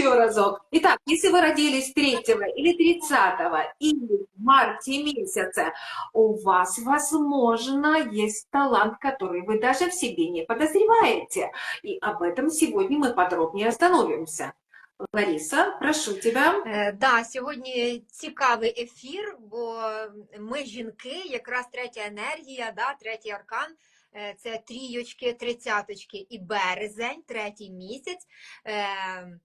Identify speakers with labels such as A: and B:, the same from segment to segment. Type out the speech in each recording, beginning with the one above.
A: еще разок. Итак, если вы родились 3 или 30 или в марте месяце, у вас, возможно, есть талант, который вы даже в себе не подозреваете. И об этом сегодня мы подробнее остановимся. Лариса, прошу тебя.
B: Е, Да, сьогодні цікавий ефір, бо ми жінки, якраз третя енергія, да, третій аркан. е, Це трійочки, тридцяточки і березень, третій місяць. Е,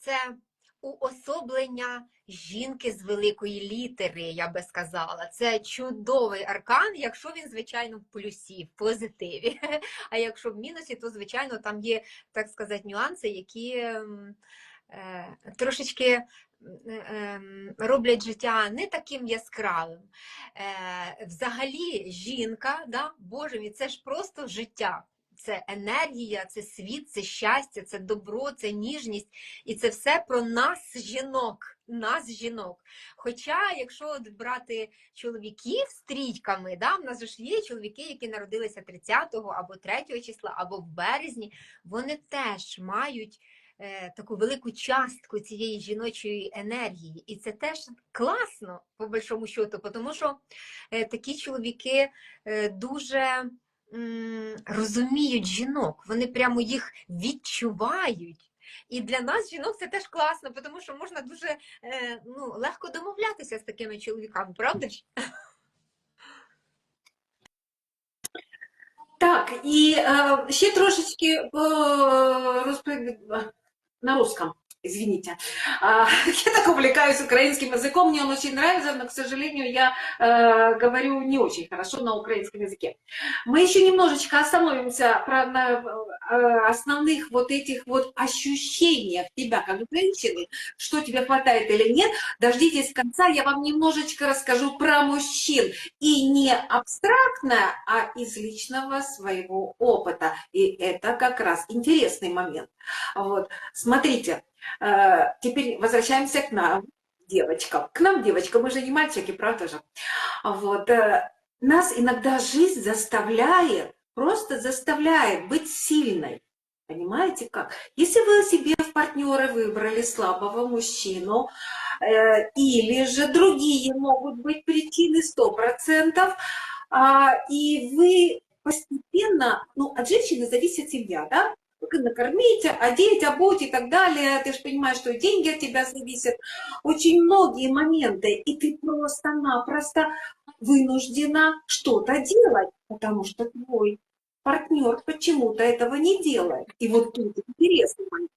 B: Це уособлення жінки з великої літери, я би сказала. Це чудовий аркан, якщо він, звичайно, в плюсі, в позитиві. А якщо в мінусі, то, звичайно, там є, так сказати, нюанси, які е, трошечки ем, роблять життя не таким яскравим. Е, Взагалі, жінка, да, Боже мій, це ж просто життя. Це енергія, це світ, це щастя, це добро, це ніжність. І це все про нас, жінок. Нас, жінок. Хоча, якщо от брати чоловіків з трійками, да, в нас ж є чоловіки, які народилися 30-го або 3 числа, або в березні, вони теж мають е, таку велику частку цієї жіночої енергії. І це теж класно, по большому счету, тому що е, такі чоловіки е, дуже розуміють жінок, вони прямо їх відчувають. І для нас, жінок, це теж класно, тому що можна дуже е, ну, легко домовлятися з такими чоловіками, правда ж?
A: Так, і е, ще трошечки е, розповідь на русском. Извините. А, я так увлекаюсь украинским языком, мне он очень нравится, но, к сожалению, я э, говорю не очень хорошо на украинском языке. Мы еще немножечко остановимся на э, основных вот этих вот ощущениях тебя как женщины, что тебе хватает или нет. Дождитесь конца, я вам немножечко расскажу про мужчин. И не абстрактно, а из личного своего опыта. И это как раз интересный момент. Вот. Смотрите, теперь возвращаемся к нам, девочкам. К нам, девочкам, мы же не мальчики, правда же? Вот. э, Нас иногда жизнь заставляет, просто заставляет быть сильной. Понимаете как? Если вы себе в партнеры выбрали слабого мужчину, э, или же другие могут быть причины 100%, а, и вы постепенно, ну, от женщины зависит семья, да? Накормить, одеть, обуть и так далее. Ты же понимаешь, что деньги от тебя зависят. Очень многие моменты, и ты просто-напросто вынуждена что-то делать, потому что твой партнер почему-то этого не делает. И вот тут интересный момент.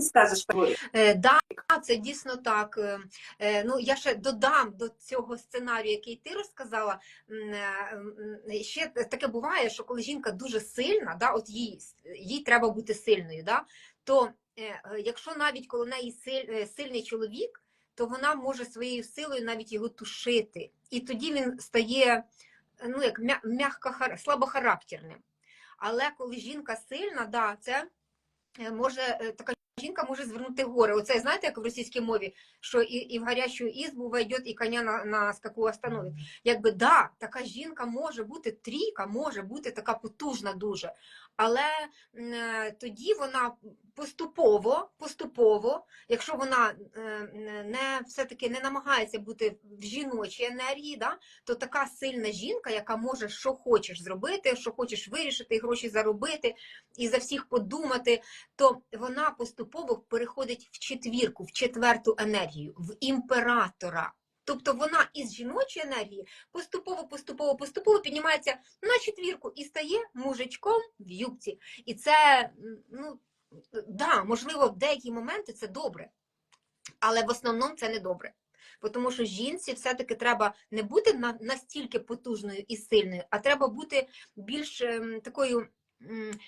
A: Скажешь,
B: Е, Да, це дійсно так. Е, е, Ну, я ще додам до цього сценарію, який ти розказала. е, Ще таке буває, що коли жінка дуже сильна, да, от їй, їй треба бути сильною, да, то якщо навіть коло неї силь- сильний чоловік, то вона може своєю силою навіть його тушити. І тоді він стає ну, як м'я- слабохарактерним. Але коли жінка сильна, да, це може така жінка може звернути гори. Оце знаєте, як в російській мові, що і, і в гарячу ізбу войде, і коня на, на скаку остановить. Якби да, така жінка може бути трійка, може бути така потужна дуже. Але е, тоді вона поступово, поступово, якщо вона е, не все-таки не намагається бути в жіночій енергії, да, то така сильна жінка, яка може що хочеш зробити, що хочеш вирішити, гроші заробити і за всіх подумати, то вона поступово переходить в четвірку, в четверту енергію, в імператора. Тобто вона із жіночої енергії поступово, поступово, поступово піднімається на четвірку і стає мужичком в юбці. І це, ну, да, можливо, в деякі моменти це добре, але в основному це не добре. Тому що жінці все-таки треба не бути настільки потужною і сильною, а треба бути більш ем, такою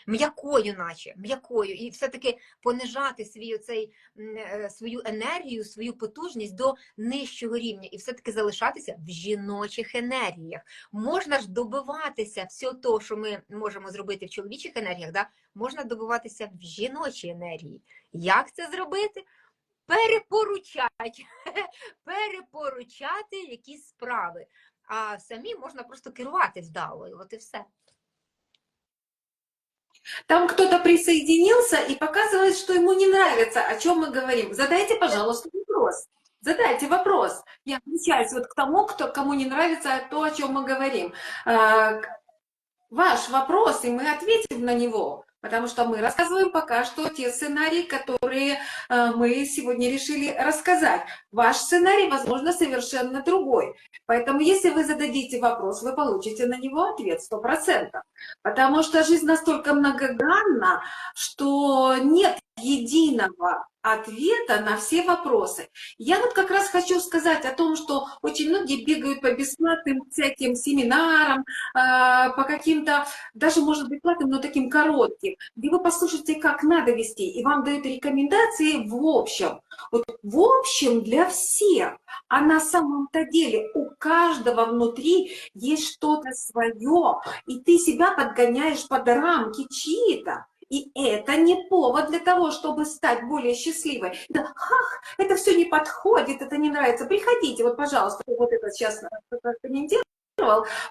B: м'якою, наче м'якою, і все-таки понижати свій оцей, е, свою енергію, свою потужність до нижчого рівня, і все-таки залишатися в жіночих енергіях. Можна ж добиватися всього того, що ми можемо зробити в чоловічих енергіях, да? можна добиватися в жіночій енергії. Як це зробити? Перепоручать, перепоручати якісь справи. А самі можна просто керувати вдало, от і все.
A: Там кто-то присоединился и показывает, что ему не нравится, о чем мы говорим. Задайте, пожалуйста, вопрос. Задайте вопрос. Я отвечаюсь вот к тому, кто, кому не нравится то, о чем мы говорим. А, Ваш вопрос, и мы ответим на него. Потому что мы рассказываем пока что те сценарии, которые э, мы сегодня решили рассказать. Ваш сценарий, возможно, совершенно другой. Поэтому, если вы зададите вопрос, вы получите на него ответ 100%. Потому что жизнь настолько многогранна, что нет единого ответа на все вопросы. Я вот как раз хочу сказать о том, что очень многие бегают по бесплатным всяким семинарам, а, по каким-то, даже, может быть, платным, но таким коротким, где вы послушаете, как надо вести, и вам дают рекомендации в общем. Вот в общем для всех. А на самом-то деле у каждого внутри есть что-то свое, и ты себя подгоняешь под рамки чьи-то. И это не повод для того, чтобы стать более счастливой. Да, ах, это все не подходит, это не нравится. Приходите, вот, пожалуйста, вот это сейчас комментировал.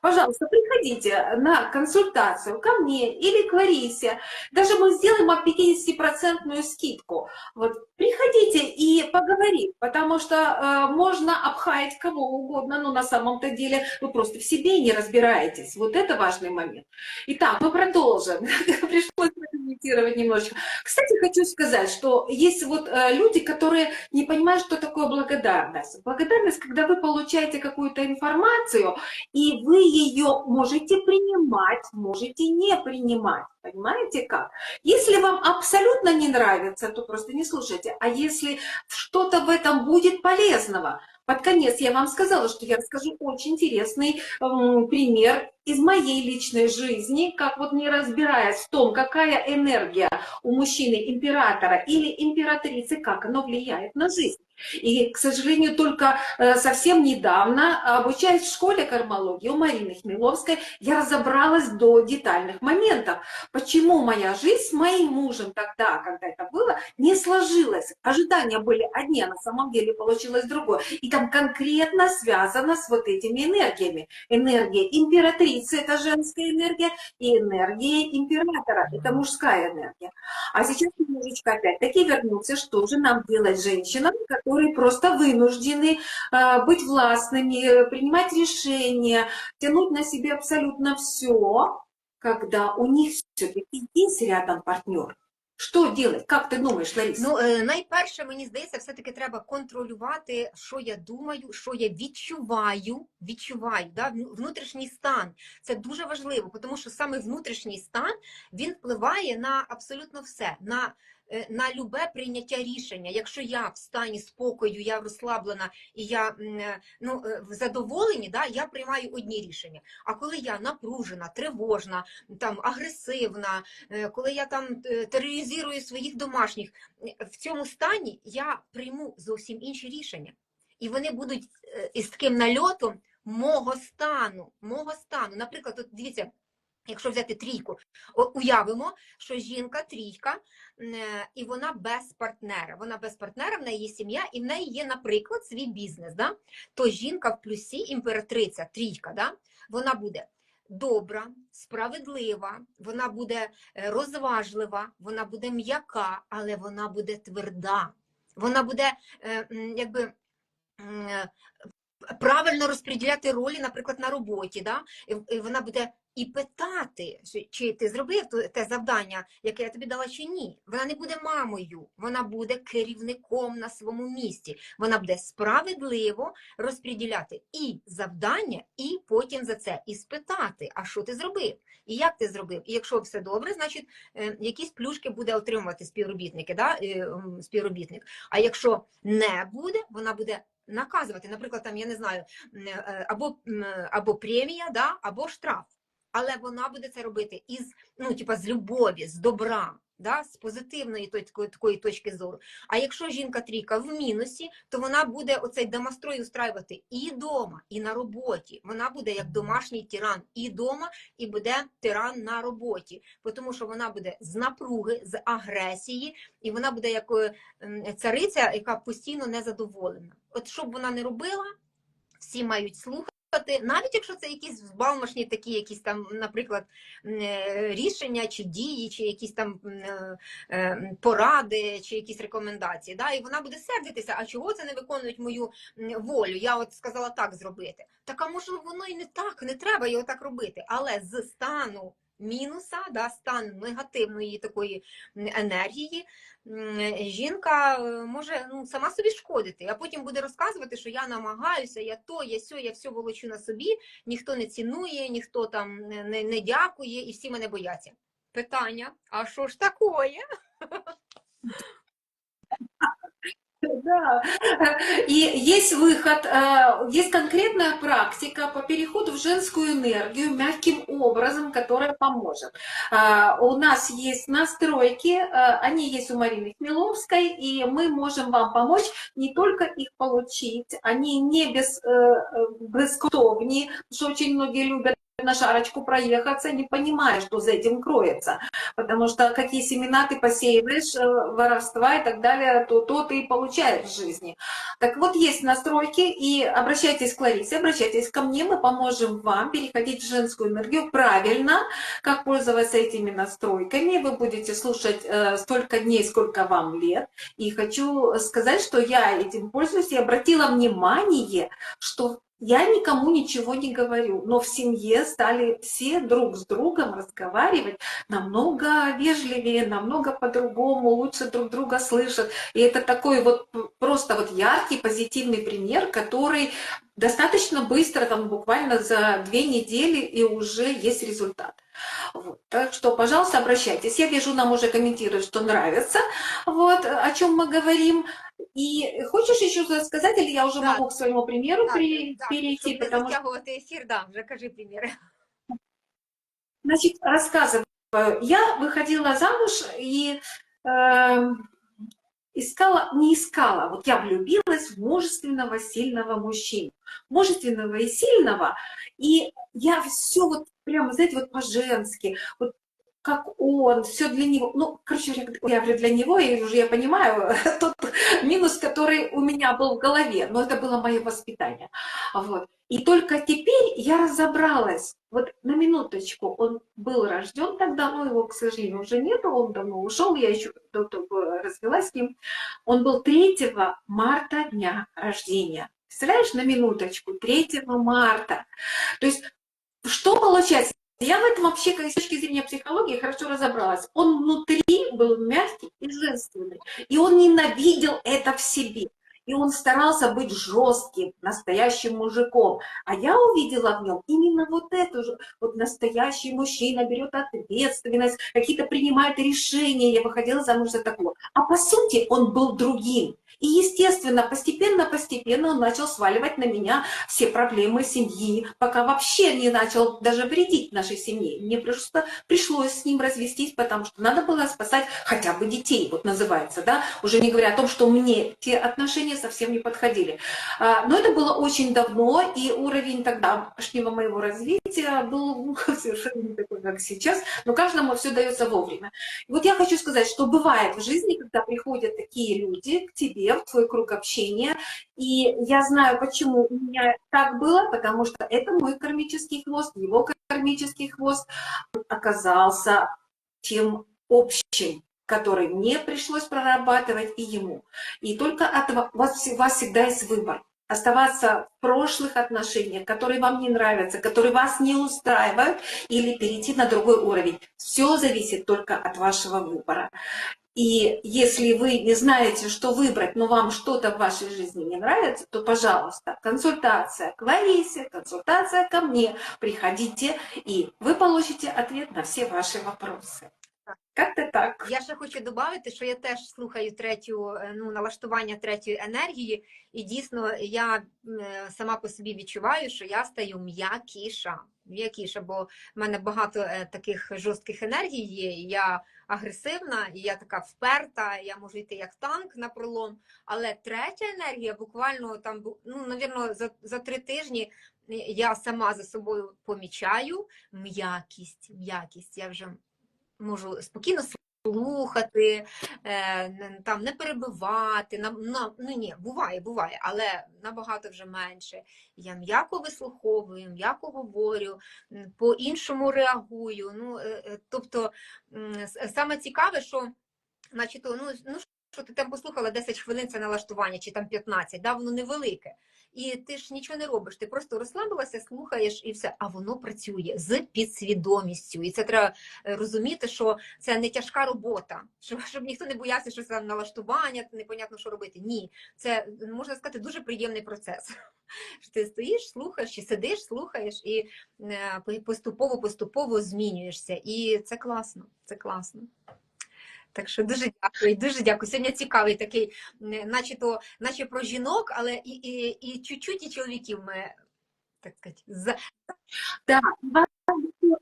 A: Пожалуйста, приходите на консультацию ко мне или к Ларисе. Даже мы сделаем вам 50% скидку. Вот, приходите и поговорим, потому что э, можно обхаять кого угодно, но на самом-то деле вы просто в себе не разбираетесь. Вот это важный момент. Итак, мы продолжим. Пришлось прокомментировать немножечко. Кстати, хочу сказать, что есть вот э, люди, которые не понимают, что такое благодарность. Благодарность, когда вы получаете какую-то информацию, и вы ее можете принимать, можете не принимать. Понимаете как? Если вам абсолютно не нравится, то просто не слушайте. А если что-то в этом будет полезного, под конец я вам сказала, что я расскажу очень интересный пример из моей личной жизни, как вот не разбираясь в том, какая энергия у мужчины императора или императрицы, как оно влияет на жизнь. И, к сожалению, только э, совсем недавно, обучаясь в школе кармологии у Марины Хмеловской, я разобралась до детальных моментов. Почему моя жизнь с моим мужем тогда, когда это было, не сложилась. Ожидания были одни, а на самом деле получилось другое. И там конкретно связано с вот этими энергиями. Энергия императрицы – это женская энергия, и энергия императора – это мужская энергия. А сейчас немножечко опять-таки вернуться, что же нам делать женщинам, которые просто вынуждены э, быть властными, принимать решения, тянуть на себе абсолютно все, когда у них все-таки есть рядом партнер. Що делать? Як ти думаєш, Лариса?
B: Ну, е, найперше, мені здається, все-таки треба контролювати, що я думаю, що я відчуваю, відчуваю, да? вну- внутрішній стан. Це дуже важливо, тому що саме внутрішній стан, він впливає на абсолютно все, на, е, на любе прийняття рішення. Якщо я в стані спокою, я розслаблена і я е, ну, е, в задоволенні, да, я приймаю одні рішення. А коли я напружена, тривожна, там, агресивна, е, коли я там е, тероризую своїх домашніх, в цьому стані я прийму зовсім інші рішення. І вони будуть е, із таким нальотом мого стану, мого стану. Наприклад, от дивіться, якщо взяти трійку, уявимо, що жінка трійка, е, і вона без партнера. Вона без партнера, в неї є сім'я, і в неї є, наприклад, свій бізнес. Да? То жінка в плюсі, імператриця, трійка, да? вона буде добра, справедлива, вона буде е, розважлива, вона буде м'яка, але вона буде тверда. Вона буде е, якби. Правильно розподіляти ролі, наприклад, на роботі, да? і вона буде і питати, чи- ти зробив те завдання, яке я тобі дала, чи ні. Вона не буде мамою, вона буде керівником на своєму місці. Вона буде справедливо розподіляти і завдання, і потім за це і спитати, а що ти зробив, і як ти зробив. І якщо все добре, значить е, якісь плюшки буде отримувати співробітники, да? е, співробітник. А якщо не буде, вона буде наказувати. Наприклад, там я не знаю, е, або, або премія, да? або штраф. Але вона буде це робити із ну, типа, з любові, з добра. Да, з позитивної такої, такої точки зору. А якщо жінка трійка в мінусі, то вона буде оцей домострой устраювати і вдома, і на роботі. Вона буде як домашній тиран і вдома, і буде тиран на роботі, тому що вона буде з напруги, з агресії, і вона буде як е, цариця, яка постійно незадоволена. От що б вона не робила, всі мають слухати, слухати, навіть якщо це якісь збалмошні такі, якісь там, наприклад, е, рішення чи дії, чи якісь там е, е, поради, чи якісь рекомендації. Да? І вона буде сердитися, а чого це не виконують мою волю? Я от сказала так зробити. Так, а може воно і не так, не треба його так робити. Але з стану мінуса, да, стан негативної такої енергії, жінка е, може ну, сама собі шкодити, а потім буде розказувати, що я намагаюся, я то, я сьо, я все волочу на собі, ніхто не цінує, ніхто там не, не, не дякує, і всі мене бояться. Питання: а що ж такое?
A: Да. И есть выход, э, есть конкретная практика по переходу в женскую энергию мягким образом, которая поможет. А, У нас есть настройки, э, они есть у Марины Хмеловской, и мы можем вам помочь не только их получить, они не без, э, э, потому что очень многие любят на шарочку проехаться, не понимая, что за этим кроется. Потому что какие семена ты посеиваешь, э, воровства и так далее, то, то ты и получаешь в жизни. Так вот, есть настройки, и обращайтесь к Ларисе, обращайтесь ко мне, мы поможем вам переходить в женскую энергию правильно, как пользоваться этими настройками. Вы будете слушать э, столько дней, сколько вам лет. И хочу сказать, что я этим пользуюсь и обратила внимание, что я никому ничего не говорю, но в семье стали все друг с другом разговаривать намного вежливее, намного по-другому, лучше друг друга слышат. И это такой вот просто вот яркий, позитивный пример, который достаточно быстро, там буквально за две недели, и уже есть результат. Вот. Так что, пожалуйста, обращайтесь. Я вижу, нам уже комментируют, что нравится, вот, о чем мы говорим. И хочешь еще сказать, или я уже
B: Да.
A: могу к своему примеру
B: Так,
A: при-
B: так,
A: перейти,
B: не
A: потому что
B: ефір, да, вже кажи приміри.
A: Значит, рассказываю. Я выходила замуж и э, искала, не искала, вот я влюбилась в мужественного, сильного мужчину. Мужественного и сильного. И я все вот прямо, знаете, вот по-женски, вот как он, все для него. Ну, короче, я говорю для него, и уже я понимаю тот минус, который у меня был в голове, но это было мое воспитание. Вот. И только теперь я разобралась, вот на минуточку, он был рожден тогда, но его, к сожалению, уже нету, он давно ушел, я еще развелась с ним. Он был 3 марта дня рождения. Представляешь, на минуточку, 3 марта. То есть, что получается? Я в этом вообще, с точки зрения психологии, хорошо разобралась. Он внутри был мягкий и женственный. И он ненавидел это в себе. И он старался быть жестким, настоящим мужиком. А я увидела в нем именно вот это же. Вот настоящий мужчина берет ответственность, какие-то принимает решения. Я выходила замуж за такого. А по сути он был другим. И, естественно, постепенно-постепенно он начал сваливать на меня все проблемы семьи, пока вообще не начал даже вредить нашей семье. Мне просто пришлось с ним развестись, потому что надо было спасать хотя бы детей, вот называется, да, уже не говоря о том, что мне те отношения совсем не подходили. А, Но это было очень давно, и уровень тогдашнего моего развития был ну, совершенно не такой, как сейчас, но каждому все дается вовремя. И вот я хочу сказать, что бывает в жизни, когда приходят такие люди к тебе, в твой круг общения, и я знаю, почему у меня так было, потому что это мой кармический хвост, его кармический хвост оказался тем общим, который мне пришлось прорабатывать и ему. И только от ва- вас, у вас всегда есть выбор. Оставаться в прошлых отношениях, которые вам не нравятся, которые вас не устраивают, или перейти на другой уровень. Все зависит только от вашего выбора. И если вы не знаете, что выбрать, но вам что-то в вашей жизни не нравится, то, пожалуйста, консультация к Ларисе, консультация ко мне. Приходите, и вы получите ответ на все ваши вопросы. Как-то так.
B: Я ще хочу додати, що я теж слухаю третю е, ну, налаштування третьої енергії, і дійсно я м, е, сама по собі відчуваю, що я стаю м'якіша. М'якіша, бо в мене багато е, таких жорстких енергій є. і Я агресивна, і я така вперта, я можу йти як танк на пролом. Але третя енергія буквально там, ну, навірно, за, за три тижні я сама за собою помічаю м'якість, м'якість. Я вже можу спокійно слухати, е, там не перебивати. На, на, ну ні, буває, буває, але набагато вже менше. Я м'яко вислуховую, м'яко говорю, по-іншому реагую. Ну, е, е, тобто, саме цікаве, що, значить, то, ну, ну що ти там послухала 10 хвилин це налаштування, чи там 15, да, воно невелике. І ти ж нічого не робиш, ти просто розслабилася, слухаєш і все, а воно працює з підсвідомістю. І це треба е, розуміти, що це не тяжка робота, щоб, щоб ніхто не боявся, що це налаштування, непонятно, що робити. Ні, це можна сказати дуже приємний процес. Ти стоїш, слухаєш, чи сидиш, слухаєш і е, поступово поступово змінюєшся. І це класно, це класно. Так що дуже дякую, дуже дякую. Сьогодні цікавий такий, не- наче то, наче про жінок, але і, і, і чуть-чуть і чоловіків ми так сказати, за,
A: Да,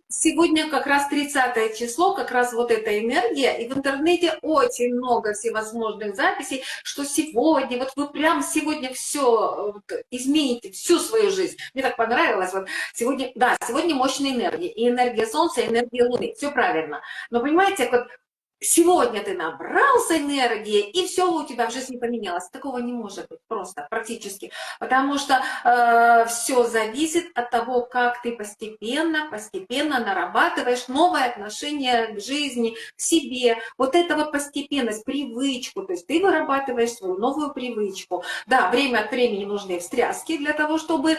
A: сегодня как раз 30 число, как раз вот эта энергия, и в интернете очень много всевозможных записей, что сегодня, вот вы прям сегодня все измените, всю свою жизнь. Мне так понравилось, вот сегодня, да, сегодня мощная энергия, и энергия Солнца, и энергия Луны, все правильно. Но понимаете, вот сегодня ты набрался энергии, и все у тебя в жизни поменялось. Такого не может быть просто, практически. Потому что все зависит от того, как ты постепенно, постепенно нарабатываешь новое отношение к жизни, к себе. Вот это вот постепенность, привычку. То есть ты вырабатываешь свою новую привычку. Да, время от времени нужны встряски для того, чтобы э,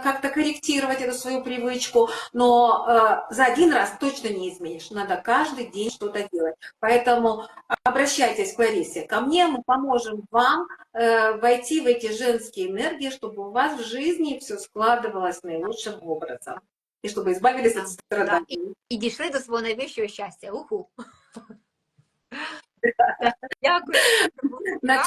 A: как-то корректировать эту свою привычку. Но э, за один раз точно не изменишь. Надо каждый день что-то делать. Поэтому обращайтесь к Ларисе. Ко мне мы поможем вам э, войти в эти женские энергии, чтобы у вас в жизни все складывалось наилучшим образом. И чтобы избавились от страданий.
B: і дійшли до свого найвищого щастя. Уху. Дякую.
A: На